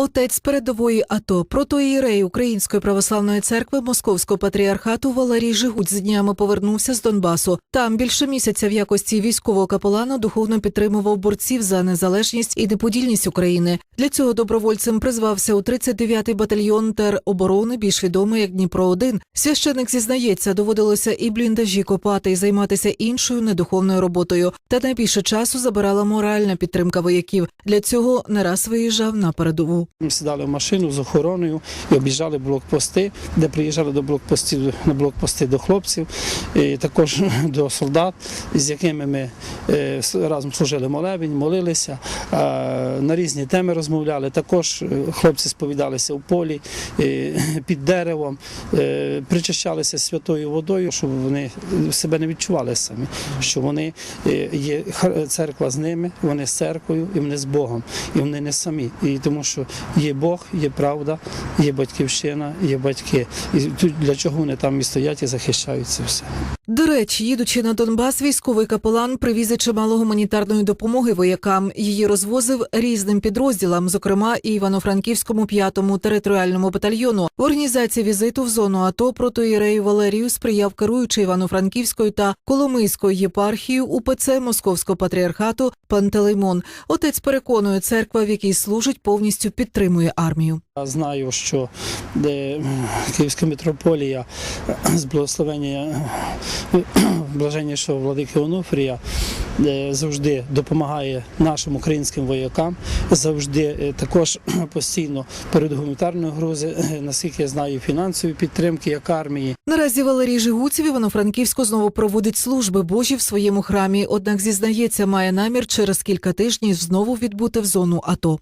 Отець передової АТО, протоієрей Української православної церкви Московського патріархату Валерій Жигуть з днями повернувся з Донбасу. Там більше місяця в якості військового капелана духовно підтримував борців за незалежність і неподільність України. Для цього добровольцем призвався у 39-й батальйон тероборони, більш відомий як Дніпро 1 Священик зізнається, доводилося і бліндажі копати, і займатися іншою недуховною роботою. Та найбільше часу забирала моральна підтримка вояків. Для цього не раз виїжджав на передову. Ми сідали в машину з охороною і об'їжджали блокпости, де приїжджали до блокпостів на блокпости до хлопців, і також до солдат, з якими ми разом служили молебень, молилися, е, на різні теми розмовляли. Також е, хлопці сповідалися в полі е, під деревом, е, причащалися святою водою, щоб вони себе не відчували самі, що вони е, є церква з ними, вони з церквою і вони з Богом, і вони не самі. І тому що є Бог, є правда, є батьківщина, є батьки. І для чого вони там і стоять і захищають це все. До речі, їдучи на Донбас, військовий капелан привіз чимало гуманітарної допомоги воякам. Її розвозив різним підрозділам, зокрема і Івано-Франківському п'ятому територіальному батальйону. В організації візиту в зону АТО протоірею Валерію сприяв керуючий Івано-Франківською та Коломийською єпархією УПЦ Московського патріархату Пантелеймон. Отець переконує, церква, в якій служить, повністю підтримує армію. Знаю, що Київська митрополія з благословення е, блаженнішого владики Онуфрія е, завжди допомагає нашим українським воякам, завжди е, також постійно перед гуманітарною грузи, е, наскільки я знаю, фінансові підтримки як армії. Наразі Валерій Жигуців Івано-Франківську знову проводить служби Божі в своєму храмі. Однак зізнається, має намір через кілька тижнів знову відбути в зону АТО.